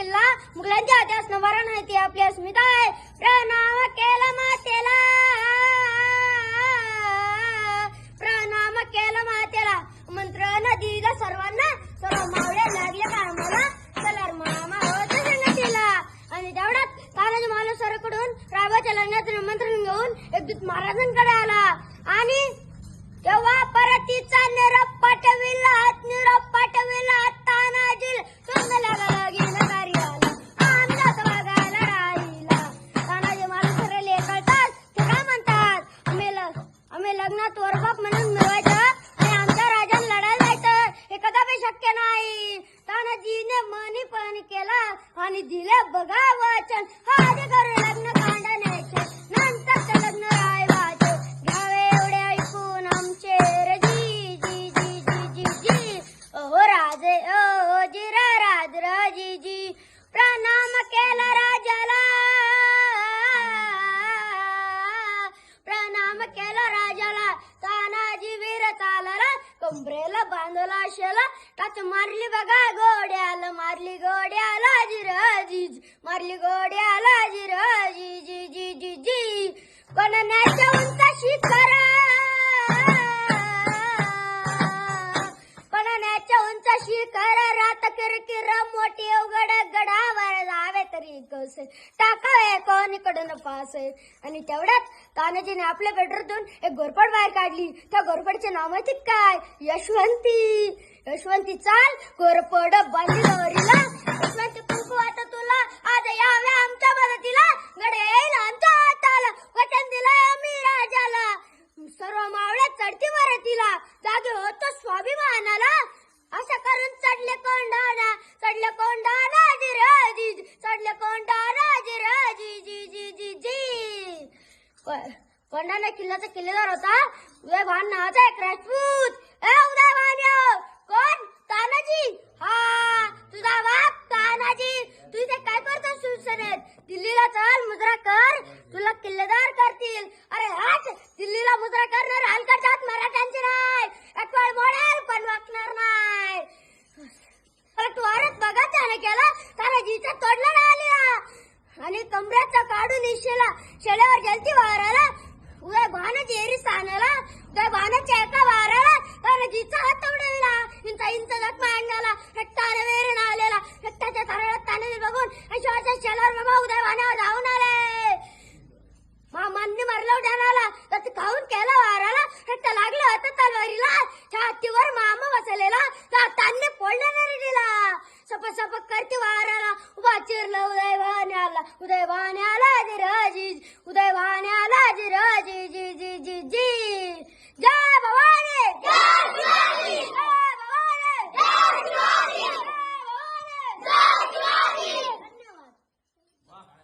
किल्ला मुघलांच्या हाती असणारा आहे ती आपली अस्मिता आहे. प्रणाम केला मातेला. प्रणाम केला मातेला. मंत्र दिला सर्वांना सर्व मावळे लागले कामाला. चला मामा होत संगतीला आणि तेवढ्यात तानाजी महाराज सरकडून राबाच्या लग्नाचं निमंत्रण घेऊन एक दूत महाराजांकडे आला. आणि आम्ही लग्नात वरबाप म्हणून मिळवायचं आणि आमच्या राजाने लढायला जायचं. हे कदापि शक्य नाही. तानाजीने मनी पण केला आणि दिले बघा वचन. हा अधिकारी लग्न कांडाने तानाजी वीर चालला कंबरेला बांधला शेला. टाच मारली बघा गोड्याला मारली गोड्याला जिराजीज मारली गोड्याला जिराजी जी जी जी जी कोणाच्या उंच शिखर शिखर रात किरकिर मोठी उघड गडावर जावे तरी कस. टाकावे कोणीकडून पास. आणि तेवढ्यात तानाजीने आपल्या बेडरूतून एक घोरपड बाहेर काढली. त्या घोरपडचे नाव माहिती काय? यशवंती. यशवंती चाल. घोरपड बांधली गौरीला यशवंती कुंकू आता तुला. आज याव्या आमच्या मदतीला. गडे येईल आमच्या हाताला वचन दिलं आम्ही राजाला सर्व मावळ्या चढती तिला जागे होतो स्वाभिमानाला असं करून चढले कोंडाना चढले कोंडाना जी राजी चढले कोंडाना जी राजी जी जी जी जी को- किल्ल्याचा किल्लेदार होता. उदयभान नावाचा एक राजपूत ए उदयभान कोण? तानाजी! हा तुझा बाप तानाजी. तू इथे काय करतो शिवसेनेत? दिल्लीला चल मुद्रा कर. तुला किल्लेदार करतील. अरे हाच दिल्लीला मुद्रा करणार हलकट मराठ्यांची नाही एकवाळ मोडेल पण वाकणार नाही अरे तू अरे बघा त्याने केला तानाजीचा तोडला ना आलेला आणि कमऱ्याचा काढून इशेला शेळ्यावर गेलती वाराला. उदय बाणाची एरी स्थानाला उद्या बाणाच्या एका वाराला. तानाजीचा हात उडविला इंचा इंच जखमा अंगाला रक्ताने वेरण आलेला रक्ताच्या तारळात तानाजी बघून अशोच्या शेलावर बाबा उद्या बाणावर धावून आले. मामांनी मारला उड्यानाला तर ते खाऊन केला वाराला. रक्त लागलं होतं तलवारीला. छातीवर मामा बसलेला. दातांनी फोडलं दिला सप सप करते वाराला. उभा चिरलं उदय आला उदय राज राजी उदय राज.